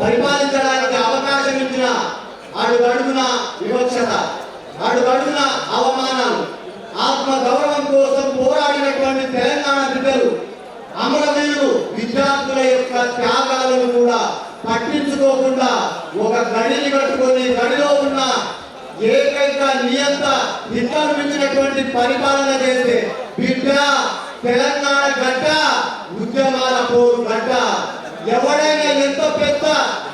పరిపాలించడానికి అవకాశం ఇచ్చిన అడుగడుగున వివక్షత అడుగడుగున అవమానాలు ఆత్మ గౌరవం కోసం పోరాడినటువంటి తెలంగాణ బిడ్డలు అమరవీరులు విద్యార్థుల యొక్క త్యాగాలను కూడా పట్టించుకోకుండా ఒక గడిని కట్టుకొని గడిలో ఉన్న ఏకైక నియంత హింసను మించినటువంటి పరిపాలన చేస్తే బిడ్డ తెలంగాణ గడ్డ ఉద్యమాల పోరు గడ్డ. ఎవడైనా ఎంత పెద్ద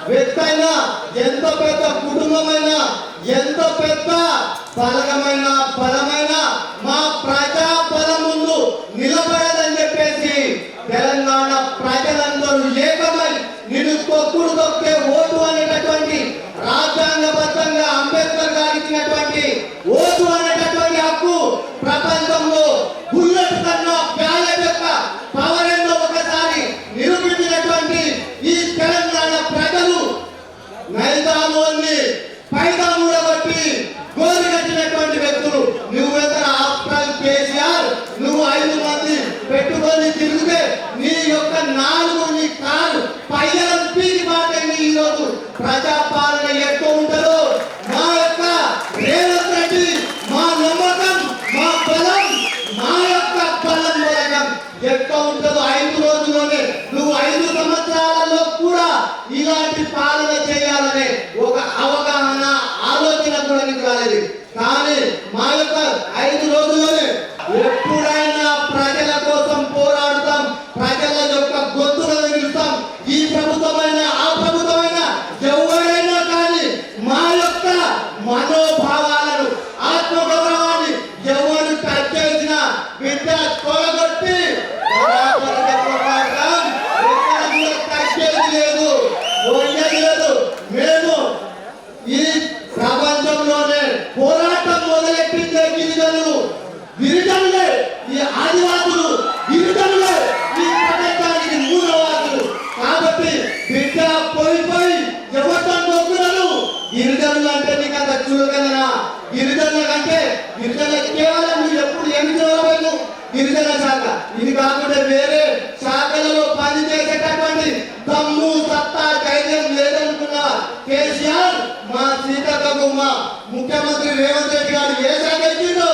వ్యక్తైనా ఎంత పెద్ద కుటుంబమైనా ఎంత పెద్ద బలగమైన బలమైన మా ప్రజా బలం ముందు నిలబడదని చెప్పేసి తెలంగాణ ప్రజలందరూ ఏకమై నిన్ను తొక్కుడు తొక్కే ఓటు అనేటటువంటి రాజ్యాంగబద్ధంగా అంబేద్కర్ గారు ఇచ్చినటువంటి ఓటు అనేటటువంటి హక్కు ప్రపంచంలో బుల్లెట్ కన్నా బ్యాలెట్ యొక్క పవర్ ఏందో ఒకసారి నిరూపించినటువంటి ఈ తెలంగాణ ప్రజలు నైజాముని పైగా మూడబట్టి గోరి కట్టినటువంటి వ్యక్తులు నువ్వు ఎక్కడ ఆఫ్టర్ కేసీఆర్ నువ్వు ఐదు మంది పెట్టుకొని తిరిగితే నీ యొక్క నాలుగు నీ కాలు పైలం పీకి మాటే నీ ప్రజా ప్రజాపాలన ఎక్కువ ఉంటుందో మా యొక్క రేవంత్ రెడ్డి మా నమ్మకం మా బలం మా యొక్క బలం మూలకం ఎక్కువ ఉంటుందో ఐదు రోజుల్లోనే నువ్వు ఐదు సంవత్సరాలలో కూడా ఇలాంటి పాలన చేయాలనే ఒక అవగాహన ఆలోచన కూడా నీకు రాలేదు కానీ మా యొక్క ఐదు రోజుల్లోనే ఎప్పుడైనా ప్రజల కోసం పోరాడుతాం ప్రజల యొక్క గొంతులను నిలుస్తాం ఈ ప్రభుత్వమైన ఆ ప్రభుత్వమైన ఎవరైనా కానీ మా యొక్క మనోభావాలను ఆత్మగౌరవాన్ని ఎవరు టచ్ చేసినా బిడ్డ తొలగొట్టి బరాబరుగా పోరాడతాం. ఎక్కడ కూడా తగ్గేది లేదు పోయేది లేదు మేము ఈ ప్రపంచంలోనే పోరాటం మొదలెట్టిందే గిరిజనులు గిరిజనులే ఈ ఆదివాసులు గిరిజనులే ఈ ప్రపంచానికి మూలవాసులు కాబట్టి బిడ్డ పోయి పోయి ఎవరితో నొక్కులను గిరిజనులు అంటే నీకు అంత చులకననా గిరిజనుల కంటే గిరిజనుల కేవలం నువ్వు ఎప్పుడు ఏమి చదవలేదు గిరిజన శాఖ. ఇది కాకుండా వేరే శాఖలలో పనిచేసేటటువంటి దమ్ము సత్తా ధైర్యం లేదనుకున్న కేసీఆర్ మా సీతకు మా ముఖ్యమంత్రి రేవంత్ రెడ్డి గారు ఏ శాఖ ఇచ్చిండు?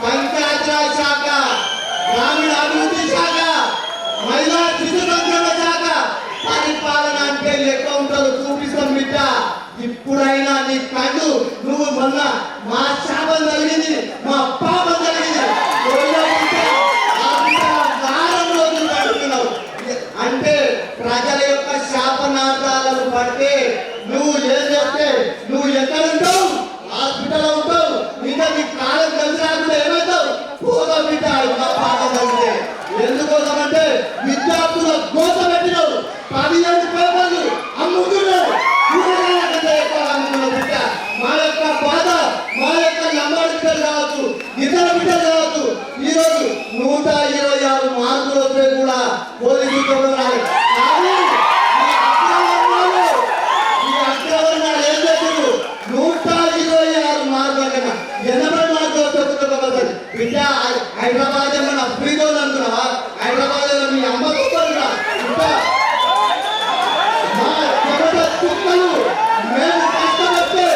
పంచాయతీరాజ్ శాఖ గ్రామీణ అభివృద్ధి శాఖ మహిళా శిశు సంక్షేమ శాఖ. పరిపాలన అంటే లెక్క ఉంటుందో చూపిస్తాం బిడ్డ. ఇప్పుడైనా నీ కళ్ళు నువ్వు మొన్న మా శాపం కలిగింది మా పాపం కలిగింది రోజులో ఉంటే ఆ బిడ్డ వారం రోజులు పడుతున్నావు అంటే ప్రజల యొక్క శాపనార్థాలను పడితే నువ్వు ఏం చేస్తే నువ్వు ఎక్కడ ఉంటావు? హాస్పిటల్ ఉంటావు. ఇంకా నీ కాలం కలిసి రాకుండా ఏమవుతావు? పూల బిడ్డ ఇంకా పాఠం కలిగితే ఎందుకోసమంటే విద్యార్థుల గోత పెట్టినావు. పదిహేను పేపర్లు అమ్ముతున్నావు మా యొక్క బాధ మా యొక్క లంబాడి కావచ్చు ఇతర బిడ్డలు కావచ్చు ఈరోజు నూట ఇరవై ఆరు మార్కులు వస్తే కూడా పోలీసు ఈ నూట హైదరాబాద్ మన ఫ్రీగా జోన్ అనుకున్నావా హైదరాబాద్ ఏమన్నా మీ అమ్మ చూస్తారా బిడ్డ మా చెమట చుక్కలు మేము కష్టపడితే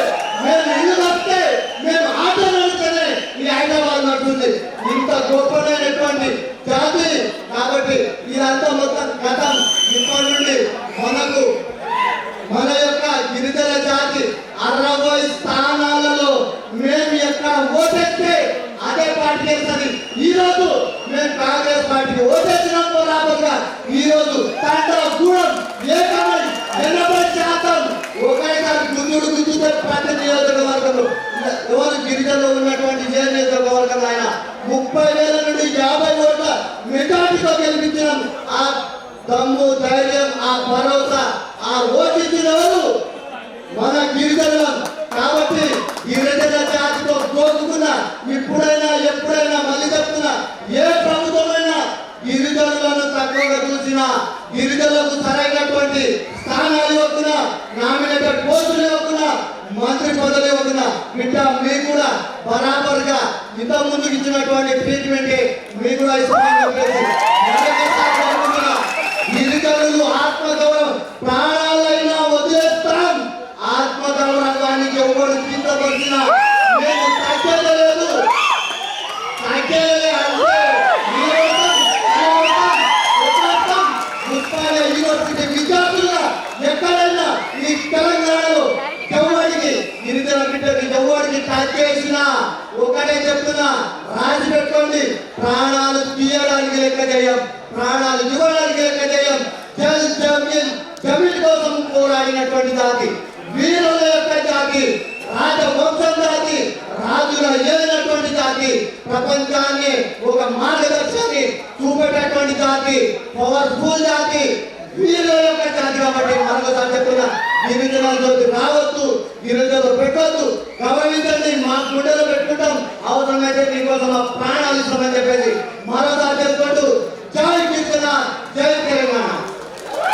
మేము ఇల్లు కడితే మేము ఆట నడిస్తేనే ఈ హైదరాబాద్ నడుస్తుంది ఇంత గొప్పనైనటువంటి జాతి కాబట్టి ఇదంతా మొత్తం గతం ఇప్పటి నుండి మనకు మన యొక్క గిరిజన జాతి అరవై స్థానాలలో మేము ఎక్కడ ఓటేస్తే అదే పార్టీ చేస్తుంది ఈ రోజు మేము కాంగ్రెస్ పార్టీకి ఓటేసినాం రాబోగా ఈ రోజు తండ్రి గూడెం ఏకమై ఎనభై శాతం ఒకేసారి గుంజుడు గుంజుతే ప్రతి నియోజకవర్గంలో ఎవరు గిరిజనలో ఉన్నటువంటి ఏ నియోజకవర్గం ఆయన ముప్పై వేల నుండి యాభై ఓట్ల మెజార్టీతో గెలిపించినాం ఆ దమ్ము ధైర్యం ఆ భరోసా ఆ ఓ ఇంత ముందు ఇచ్చినటువంటి ట్రీట్మెంట్ మీకు కూడా ఇస్తాను ఆత్మగౌరవం ప్రాణాలైనా వదిలేస్తాం. ఆత్మగౌరవానికి ఎవరు చింతపడినా? నేను తగ్గలేదు లెక్క చేయం ప్రాణాలు దిగడానికి లెక్క చేయం జల్ జమీన్ జమీన్ కోసం పోరాడినటువంటి జాతి. వీరుల యొక్క జాతి రాజవంశం జాతి రాజుల ఏలినటువంటి జాతి. ప్రపంచాన్ని ఒక మార్గదర్శని చూపేటటువంటి జాతి పవర్ఫుల్ జాతి. వీరుల యొక్క జాతి కాబట్టి మరొకసారి చెప్తున్నా గిరిజనులతో రావద్దు గిరిజనులు పెట్టవద్దు గమనించండి మా గుండెలో పెట్టుకుంటాం. అవసరమైతే మీకోసం మా ప్రాణాలు ఇస్తామని చెప్పేసి మరోసారి